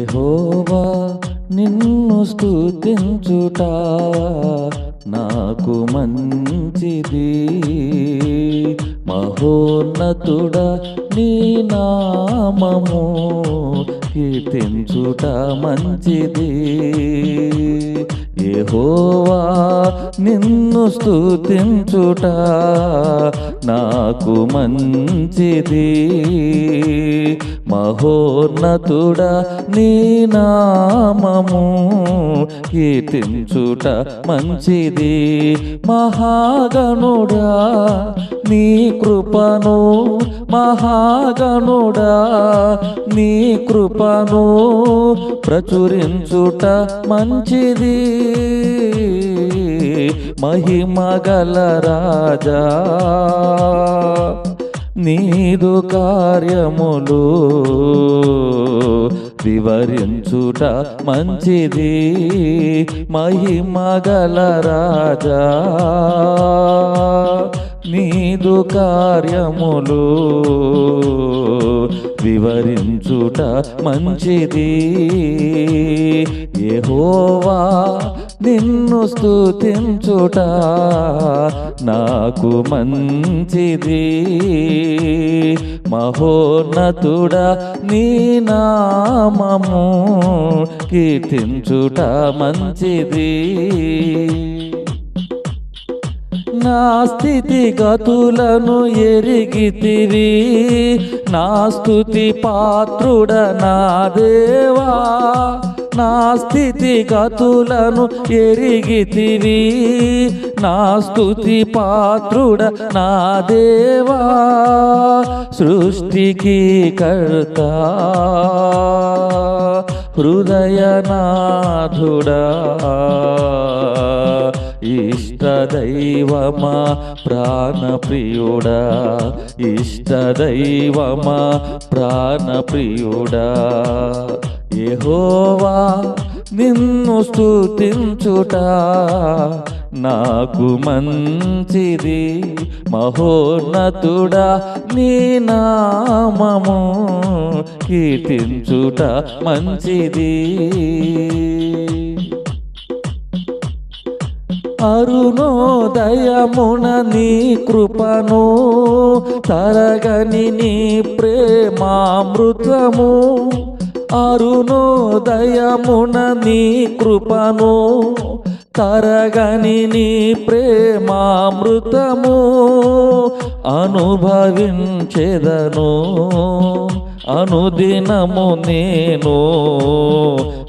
యహోవా నిన్ను స్తుతించుట నాకు మంచిది. మహోన్నతుడ నీ నామము కీర్తించుట మంచిది. యెహోవా నిన్ను స్థుతించుట నాకు మంచిది. మహోన్నతుడ నీ నామము కీర్తించుట మంచిది. మహాగణుడా నీ కృపను మహాగణుడా నీ కృపను ప్రచురించుట మంచిది. మహిమగల రాజా నీదు కార్యములు వివరించుట మంచిది. మహిమగల రాజా నీదు కార్యములు వివరించుట మంచిది. యెహోవా నిన్ను స్థుతించుట నాకు మంచిది. మహోన్నతుడ నీ నామము కీర్తించుట మంచిది. నా స్థితిగతులను ఎరిగితివి. నా స్థుతి పాత్రుడ నా దేవా. నా స్థితిగతులను ఎరిగితివి. నా స్థుతి పాత్రుడ నా దేవా. సృష్టికి కర్త హృదయనాథుడా. ఇష్టదైవమా ప్రాణప్రియుడా? ఇష్టదైవమా ప్రాణప్రియుడా? యెహోవా నిన్ను స్థుతించుట నాకు మంచిది. మహోన్నతుడా నీ నామము కీర్తించుట మంచిది. అరుణోదయమున నీ కృపను తరగని నీ ప్రేమామృతము. అరుణోదయమున నీ కృపను తరగని నీ ప్రేమామృతము అనుభవించెదను. అనుదినము నేను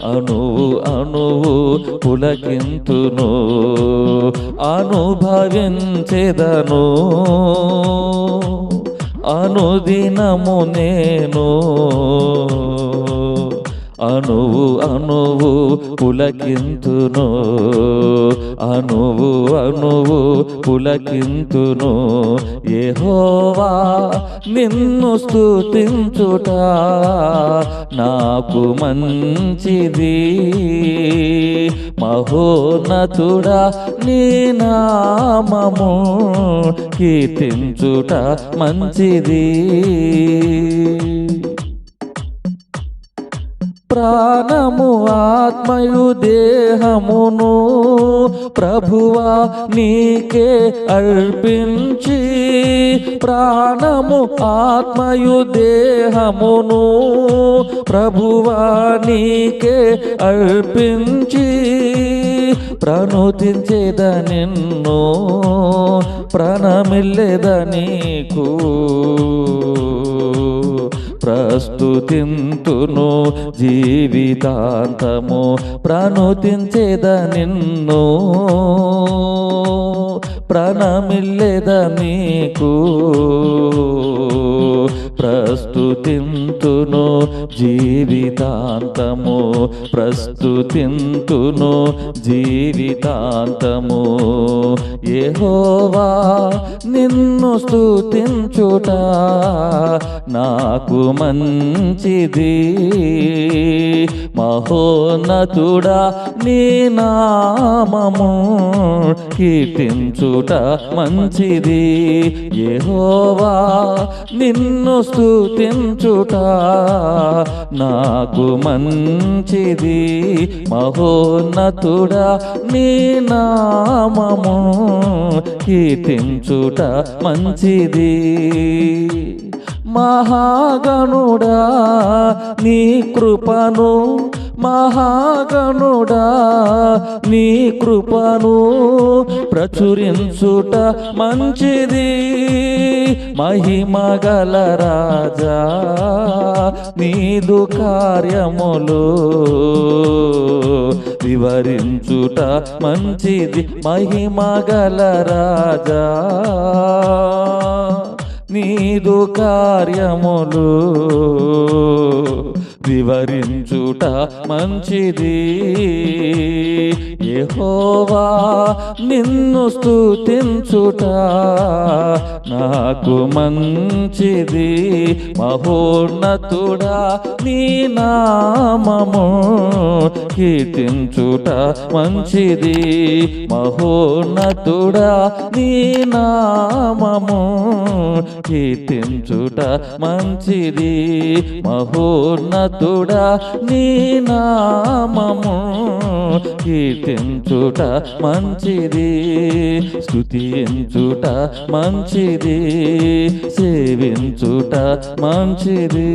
అణువు అణువు పులకింతును అనుభవించెదను. అనుదినము నేను అణువు అణువు పులకింతును. అణువు అణువు పులకింతును. యెహోవా నిన్ను స్థుతించుట నాకు మంచిది. మహోన్నతుడా నీ నామము కీర్తించుట మంచిది. ప్రాణము ఆత్మయు దేహమును ప్రభువా నీకే అర్పించి ప్రాణము ఆత్మయు దేహమును ప్రభువా నీకే అర్పించి ప్రణుతించేద నిన్ను ప్రణమిల్లెద నీకు. ప్రస్తుతింతును జీవితాంతము ప్రణుతించేద నిన్ను. ప్రణమిల్లెద నీకు. ప్రస్తుతింతును జీవితాంతము. ప్రస్తుతింతును జీవితాంతము. ఏహోవా నిన్ను స్తుతించుట నాకు మంచిది. మహోన్నతుడా నీ నామము కీర్తించుట మంచిది. ఏహోవా నిన్ను స్తుతించుట నాకు నాకు మంచిది మహోన్నతుడా నీ నామము. కీర్తించుట మంచిది. మహాగణుడా నీ కృపను మహాగణుడా నీ కృపను ప్రచురించుట మంచిది. మహిమగల రాజా నీదు కార్యములు వివరించుట మంచిది. మహిమగల రాజా నీదు కార్యములు వివరించుట మంచిది. యెహోవా నిన్ను స్థుతించుట నాకు మంచిది. మహోన్నతుడా నీ నామము కీర్తించుట మంచిది. మహోన్నతుడా నీ నామము కీర్తించుట మంచిది. మహోన్నతుడా నీ నామము కీర్తించుట మంచిది. స్థుతించుట మంచిది. సేవించుట మంచిది.